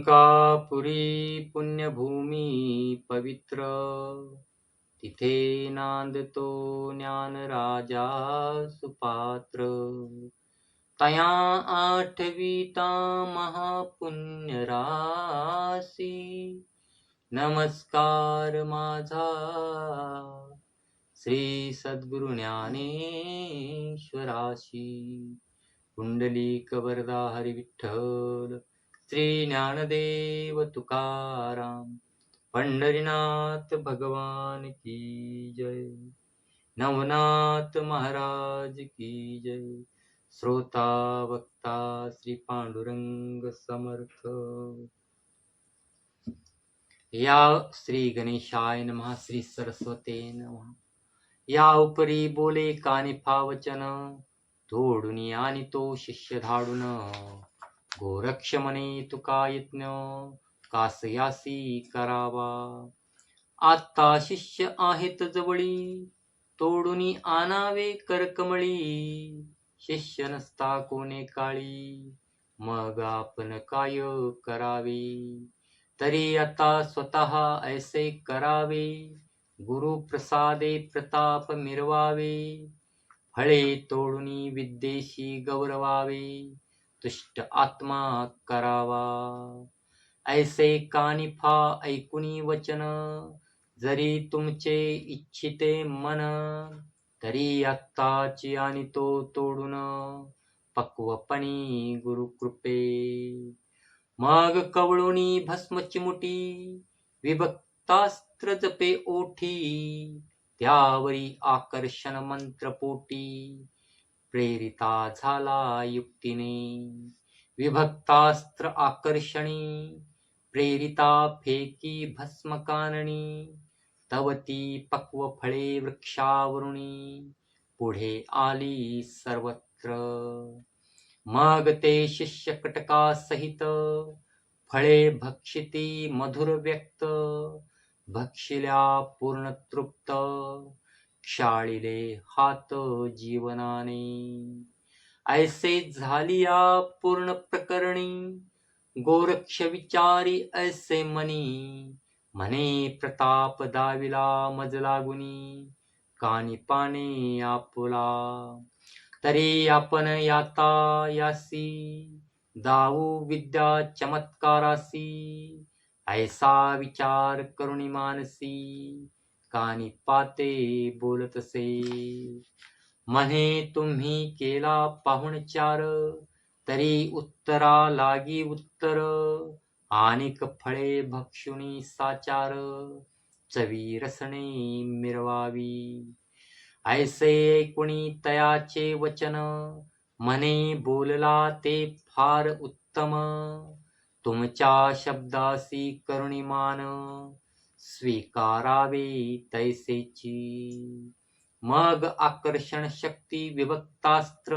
अंकापुरी पुण्यभूमी पवित्र. तिथे नांदतो ज्ञान राजा सुपात्र. तया आठविता महापुण्य राशी नमस्कार माझा. श्री सद्गुरु ज्ञानेश्वराशी. कुंडली वरदा श्री ज्ञानदेव तुकाराम पंढरीनाथ भगवान की जय नवनाथ महाराज की जय श्रोता वक्ता श्री पांडुरंग समर्थ। या श्री गणेशाय नमः श्री सरस्वते नमः। या उपरी बोले कानिफा वचन तोडून आणि तो शिष्य धाडून। गोरक्ष म्हणे तुका यज्ञ कासयासी करावा। आता शिष्य आहेत जवळी तोडून आणावे करकमळी। शिष्य नसता कोणे काळी मग आपण काय करावे? तरी आता स्वतः ऐसे करावे गुरु प्रसादे प्रताप मिरवावे फळे तोडून विद्येशी गौरवावे। तुष्ट आत्मा करावा. ऐसे कानिफा ऐकुनी वचन जरी तुमचे इच्छिते मन तरी आत्ताची आणि तो तोडून पक्वपणी गुरुकृपे मग कवळुनी भस्म चिमुटी विभक्तास्त्र जपे ओठी त्यावरी आकर्षण मंत्र पोटी प्रेरिता झाला युक्तीने. विभक्तास्त्र आकर्षणी. प्रेरिता फेकी भस्मकानणी. तवती पक्व फळे वृक्षावरुणी. पुढे आली सर्वत्र. मग ते शिष्य कटका सहित फळे भक्षिती मधुर व्यक्त. भक्षिल्या पूर्ण तृप्त. शाळिले हात जीवनाने. ऐसे झालिया पूर्ण प्रकरणी. गोरक्ष विचारी ऐसे मनी. म्हणे प्रताप दाविला मज लागुनी. कानी पाने आपुला. तरी आपण याता यासी. दाऊ विद्या चमत्कारासी. ऐसा विचार करुणी मानसी. कानी पाते बोलतसे. म्हणे तुम्ही केला पाहुणचार तरी उत्तरा लागी उत्तर. आणिक फळे भक्षुणी साचार चवी रसणे मिरवावी. ऐसे ऐकुणी तयाचे वचन म्हणे बोलला ते फार उत्तम. तुमच्या शब्दासी करुणिमान स्वीकारावे तैसेची. मग आकर्षण शक्ती विभक्तास्त्र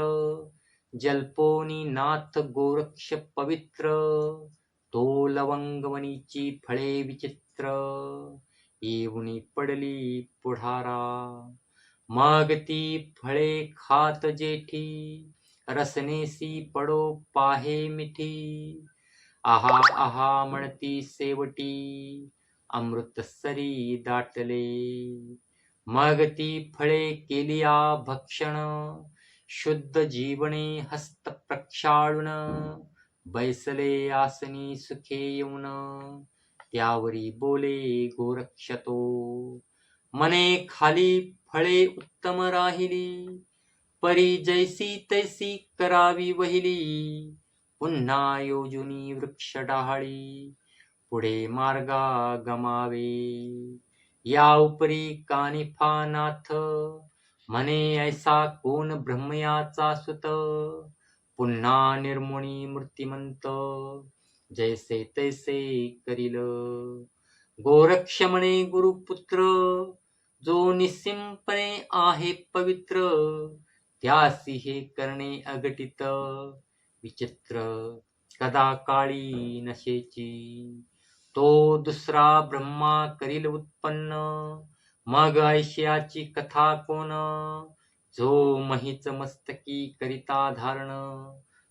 जल्पोनी नाथ गोरक्ष पवित्र तो लवंगवनीची फळे विचित्र येऊनी पडली पुढारा. मग ती फळे खात जेठी रसनेसी पडो पाहे मिठी. आहा आहा म्हणती सेवटी अमृतसरी दाटले मग ती फळे केलिया भक्षण शुद्ध जीवने हस्त प्रक्षाळून बैसले आसनी सुखे येऊन त्यावरी बोले गोरक्षतो। मने खाली फळे उत्तम राहिली परी जैसी तैसी करावी वहिली पुन्हा योजुनी वृक्ष डहाळी। पुढे मार्गा गमावे या उपरी कानिफानाथ म्हणे ऐसा कोण ब्रह्मयाचा सुत? पुन्हा निर्मुणी मूर्तिमंत. जैसे तैसे करील. गोरक्ष म्हणे गुरुपुत्र. जो निसिंपणे आहे पवित्र त्यासी हे करणे अगटित विचित्र कदा काळी नशेची. तो दुसरा ब्रह्मा करील उत्पन्न. मग ऐशियाची कथा कोण? जो महीच मस्तकी करिता धारण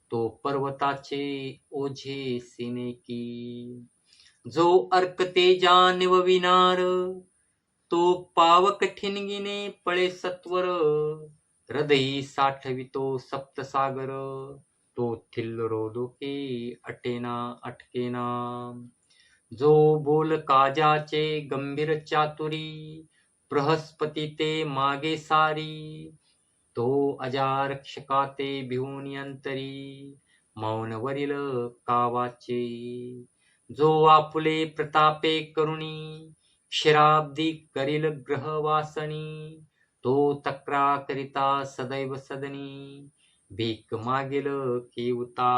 तो पर्वताचे ओझे सिने की. जो अर्क तेजा निवविनार तो पाव ठिणगिने पळे सत्वर. हृदयी साठवितो सप्तसागर तो थिल्लरो डोके अटेना अटकेना. जो बोल काजाचे गंभीर चातुरी बृहस्पती ते मागे सारी तो अजारक्षका ते भिवून अंतरी मौनवरील कावाचे. जो आपुले प्रतापे करुणी क्षीराब्दी करील ग्रहवासनी तो तक्रा करिता सदैव सदनी भीक मागेल केवता.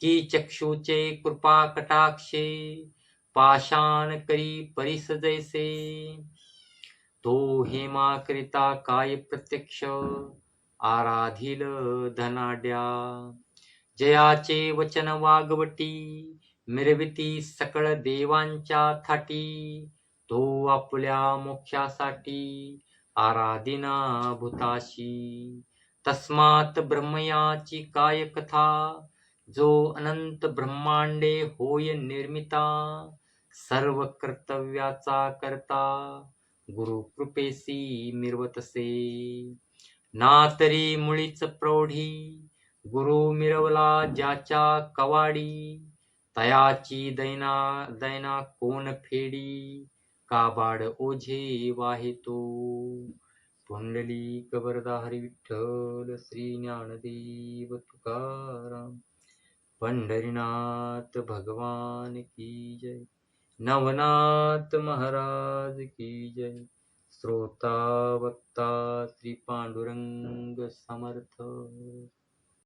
की चक्षुचे कृपा कटाक्षे पाषाण करी परिस जैसे। तो हेमा करिता काय प्रत्यक्ष आराधील धनाड्या जयाचे वचन वागवटी मिरविती सकळ देवांच्या थाटी। तो आपल्या मोक्षासाठी आराधिना भूताशी। तस्मात ब्रह्मयाची काय कथा जो अनंत ब्रह्मांडे होय निर्मिता सर्व कर्तव्याचा करता गुरु कृपेसी मिरवतसे. ना तरी मुळीच प्रौढी गुरु मिरवला ज्याच्या कवाडी तयाची दैना दैना कोण फेडी काबाड ओझे वाहेतो पुंडली कबरदा हरी विठ्ठल श्री ज्ञानदेव तुकाराम. पंढरीनाथ भगवान की जय. नवनाथ महाराज की जय. श्रोता वक्ता श्री पांडुरंग समर्थ.